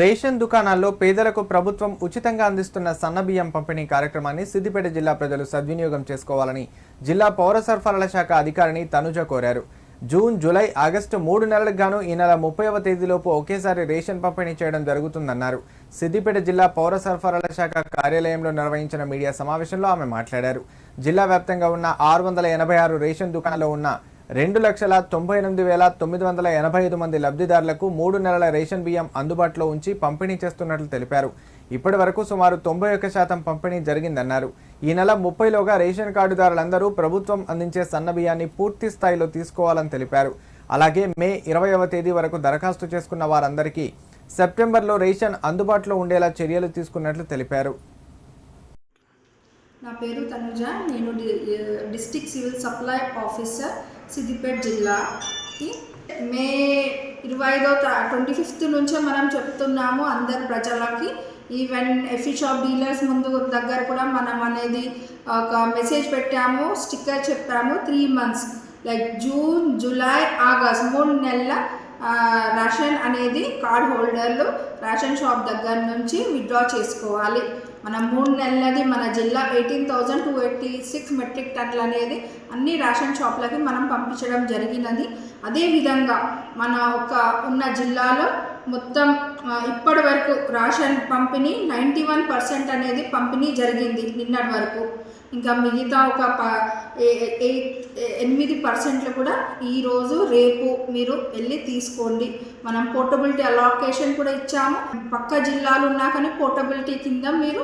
Ration దుకాణాల్లో పేదలకు ప్రభుత్వం ఉచితంగా అందిస్తున్న సన్నబియ్యం పంపిణీ కార్యక్రమాన్ని సిద్దిపేట జిల్లా ప్రజలు సద్వినియోగం చేసుకోవాలని జిల్లా పౌర సరఫరాల శాఖ అధికారిని తనుజ కోరారు. జూన్ జూలై ఆగస్టు మూడు నెలలకు గాను ఈ నెల ముప్పైవ తేదీలోపు ఒకేసారి రేషన్ పంపిణీ చేయడం జరుగుతుందన్నారు. సిద్దిపేట జిల్లా పౌర సరఫరాల శాఖ కార్యాలయంలో నిర్వహించిన మీడియా సమావేశంలో ఆమె మాట్లాడారు. జిల్లా వ్యాప్తంగా ఉన్న ఆరు వందల ఎనభై ఆరు రేషన్ దుకాణాల్లో ఉన్న రెండు లక్షల తొంభై ఎనిమిది వేల తొమ్మిది వందల ఎనభై ఐదు మంది లబ్ధిదారులకు మూడు నెలల రేషన్ బియ్యం అందుబాటులో ఉంచి పంపిణీ చేస్తున్నట్లు తెలిపారు. ఇప్పటి వరకు సుమారు తొంభై ఒక్క శాతం పంపిణీ జరిగిందన్నారు. ఈ నెల ముప్పైలోగా రేషన్ కార్డుదారులందరూ ప్రభుత్వం అందించే సన్న బియ్యాన్ని పూర్తి స్థాయిలో తీసుకోవాలని తెలిపారు. అలాగే మే ఇరవైవ తేదీ వరకు దరఖాస్తు చేసుకున్న వారందరికీ సెప్టెంబర్లో రేషన్ అందుబాటులో ఉండేలా చర్యలు తీసుకున్నట్లు తెలిపారు. నా పేరు తనుజ. నేను district civil supply officer. Siddipet జిల్లాకి మే ఇరవై ఐదో ట్వంటీ ఫిఫ్త్ నుంచే మనం చెప్తున్నాము అందరి ప్రజలకి. ఈవెన్ ఎఫీ షాప్ డీలర్స్ ముందు దగ్గర కూడా మనం అనేది ఒక మెసేజ్ పెట్టాము స్టిక్కర్ చెప్పాము three months like June July August మూడు నెలల రేషన్ అనేది కార్డ్ హోల్డర్లు రేషన్ షాప్ దగ్గర నుంచి విత్డ్రా చేసుకోవాలి. మన మూడు నెలలది మన జిల్లా eighteen thousand two eighty six metric టన్లు అనేది అన్ని రేషన్ షాప్లకి మనం పంపించడం జరిగినది. అదేవిధంగా మన ఒక ఉన్న జిల్లాలో మొత్తం ఇప్పటి వరకు రేషన్ పంపిణీ నైంటీ వన్ పర్సెంట్ అనేది పంపిణీ జరిగింది నిన్నటి వరకు. ఇంకా మిగతా ఒక ప ఎయిట్ ఎనిమిది పర్సెంట్లు కూడా ఈరోజు రేపు మీరు వెళ్ళి తీసుకోండి. మనం పోర్టబిలిటీ అలొకేషన్ కూడా ఇచ్చాము. పక్క జిల్లాలు ఉన్నా కానీ పోర్టబిలిటీ కింద మీరు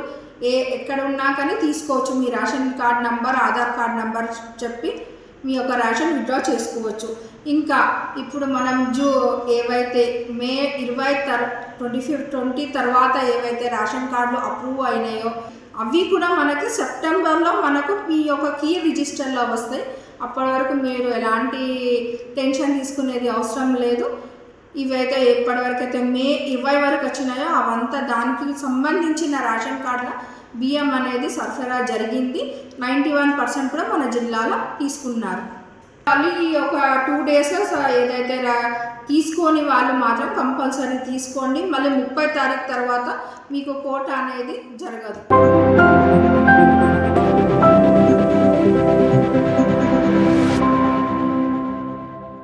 ఏ ఎక్కడ ఉన్నా కానీ తీసుకోవచ్చు. మీ ration card number Aadhaar card number చెప్పి మీ యొక్క రేషన్ విత్డ్రా చేసుకోవచ్చు. ఇంకా ఇప్పుడు మనం జూ ఏవైతే మే ఇరవై తర్ ట్వంటీ ఫిఫ్త్ ట్వంటీ తర్వాత ఏవైతే రేషన్ కార్డులు అప్రూవ్ అయినాయో అవి కూడా మనకి సెప్టెంబర్లో మనకు మీ యొక్క కీ రిజిస్టర్లో వస్తాయి. అప్పటి వరకు మీరు ఎలాంటి టెన్షన్ తీసుకునేది అవసరం లేదు. ఇవైతే ఎప్పటివరకు అయితే మే ఇరవై వరకు వచ్చినాయో అవంతా దానికి సంబంధించిన రేషన్ కార్డుల బియ్యం అనేది సరఫరా జరిగింది. నైంటీ వన్ పర్సెంట్ కూడా మన జిల్లాలో తీసుకున్నారు. మళ్ళీ ఈ ఒక టూ డేస్ ఏదైతే తీసుకొని వాళ్ళు మాత్రం కంపల్సరీ తీసుకోండి. మళ్ళీ ముప్పై తారీఖు తర్వాత మీకు కోట అనేది జరగదు.